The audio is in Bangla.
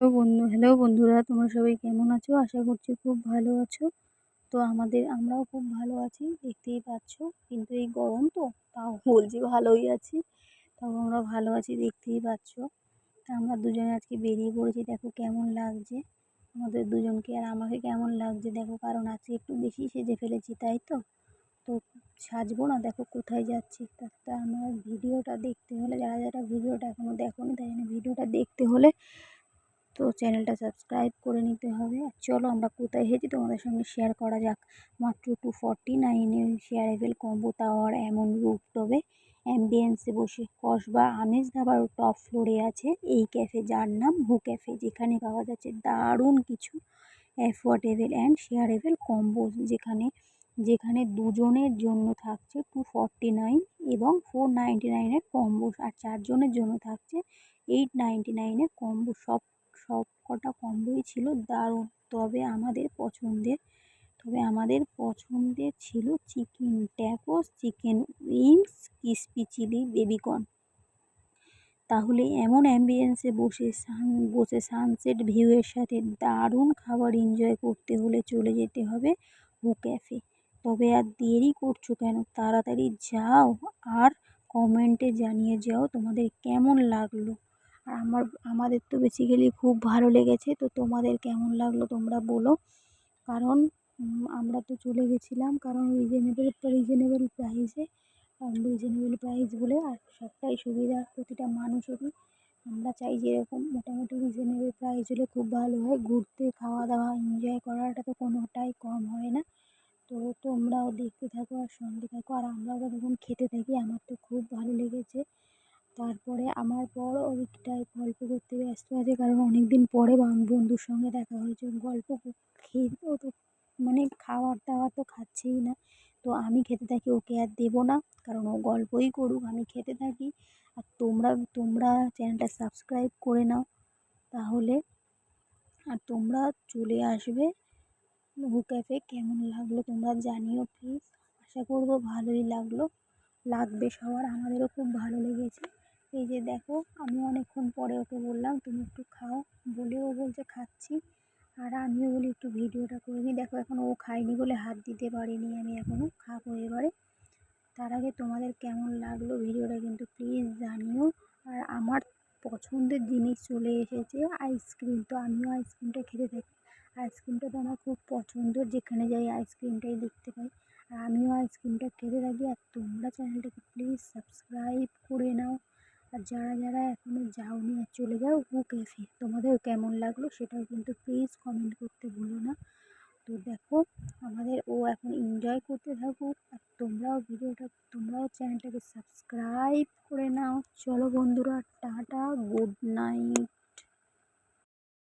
বন্ধু হ্যালো বন্ধুরা, তোমরা সবাই কেমন আছো? আশা করছি খুব ভালো আছো। তো আমাদের, আমরাও খুব ভালো আছি, দেখতেই পাচ্ছ। কিন্তু এই গরম তো, তাও বলছি ভালোই আছি। তাও আমরা ভালো আছি, দেখতেই পাচ্ছ। তা আমরা দুজনে আজকে বেরিয়ে পড়েছি, দেখো কেমন লাগছে। আমাদের দুজনকে আর আমাকে কেমন লাগছে, দেখো, কারণ আজকে একটু বেশি সেজে ফেলেছি, তাই তো? তো সাজবো না, দেখো কোথায় যাচ্ছি। তা আমার ভিডিওটা দেখতে হলে, যারা যারা ভিডিওটা এখনও দেখো নি তাই জন্য ভিডিওটা দেখতে হলে তো চ্যানেলটা সাবস্ক্রাইব করে নিতে হবে। চলো আমরা কোথায় এসেছি তোমাদের সঙ্গে শেয়ার করা যাক। মাত্র টু ফর্টি নাইনে শেয়ারেবল কম্বো টাওয়ার এমন রুফটপে অ্যাম্বিয়েন্সে বসে। কসবা আমেজ ধাবার টপ ফ্লোরে আছে এই ক্যাফে যার নাম হু ক্যাফে যেখানে পাওয়া যাচ্ছে দারুণ কিছু অ্যাফোর্ডেবল অ্যান্ড শেয়ারেবল কম্বো যেখানে যেখানে দুজনের জন্য থাকছে টু ফর্টি নাইন এবং ফোর নাইনটি নাইনের কম্বো আর চারজনের জন্য থাকছে এইট নাইনটি নাইনের কম্বো সব সব কটা কম্বোই ছিল দারুণ। তবে আমাদের পছন্দের, তবে আমাদের পছন্দের ছিল chicken tacos, chicken wings, crispy chilli baby corn. তাহলে এমন অ্যাম্বিয়েন্সে বসে সান, বসে সানসেট ভিউয়ের সাথে দারুণ খাবার এনজয় করতে হলে চলে যেতে হবে হু ক্যাফে। তবে আর দেরি করছ কেন? তাড়াতাড়ি যাও আর কমেন্টে জানিয়ে যাও তোমাদের কেমন লাগল। আর আমার, আমাদের তো বেসিক্যালি খুব ভালো লেগেছে। তো তোমাদের কেমন লাগল তোমরা বলো। কারণ আমরা তো চলে গেছিলাম। কারণ রিজনেবল রিজনেবল প্রাইসে রিজনেবল প্রাইস বলে আর সবটাই সুবিধা প্রতিটা মানুষেরই। আমরা চাই যে এরকম মোটামুটি রিজনেবল প্রাইস হলে খুব ভালো হয়। ঘুরতে খাওয়া দাওয়া এনজয় করাটা তো কোনোটাই কম হয় না। তো তোমরাও দেখতে থাকো আর সঙ্গে থাকো। আর আমরাও যতক্ষণ খেতে থাকি, আমার তো খুব ভালো লেগেছে। তারপরে আমার বর ওইটায় গল্প করতে ব্যস্ত আছে কারণ অনেক দিন পরে বন্ধুর সঙ্গে দেখা হয়েছে গল্প খেয়ে ও তো মানে খাবার দাবার তো খাচ্ছেই না। তো আমি খেতে থাকি, ওকে আর দেবো না, কারণ ও গল্পই করুক, আমি খেতে থাকি। আর তোমরা তোমরা চ্যানেলটা সাবস্ক্রাইব করে নাও তাহলে। আর তোমরা চলে আসবে হু ক্যাফে, কেমন লাগল তোমরা জানিও প্লিজ আশা করব ভালোই লাগল, লাগবে সবার, আমাদেরও খুব ভালো লেগেছে। এই যে দেখো, আমি অনেকক্ষণ পরে ওকে বললাম, তুমি একটু খাও। বলে ও বলছে, খাচ্ছি। আর আমিও বলি, একটু ভিডিওটা করে নিই দেখো, এখন ও খায়নি বলে হাত দিতে পারিনি আমি এখনও খাব এবারে। তার আগে তোমাদের কেমন লাগল ভিডিওটা কিন্তু প্লিজ জানিও। আর আমার পছন্দের জিনিস চলে এসেছে আইসক্রিম তো আমিও আইসক্রিমটা খেতে থাকি। আইসক্রিমটা তো আমার খুব পছন্দের, যেখানে যাই আইসক্রিমটাই দেখতে পাই। আর আমিও আইসক্রিমটা খেতে থাকি। আর তোমরা চ্যানেলটাকে প্লিজ সাবস্ক্রাইব করে নাও। আর যারা যারা এখনও যাওনি আর চলে যাও হু ক্যাফে তোমাদের কেমন লাগল সেটাও কিন্তু প্লিজ কমেন্ট করতে ভুলো না। তো দেখো, আমাদের ও এখন এনজয় করতে থাকুক, আর তোমরাও ভিডিওটা, তোমরাও চ্যানেলটাকে সাবস্ক্রাইব করে নাও। চলো বন্ধুরা, টাটা গুড নাইট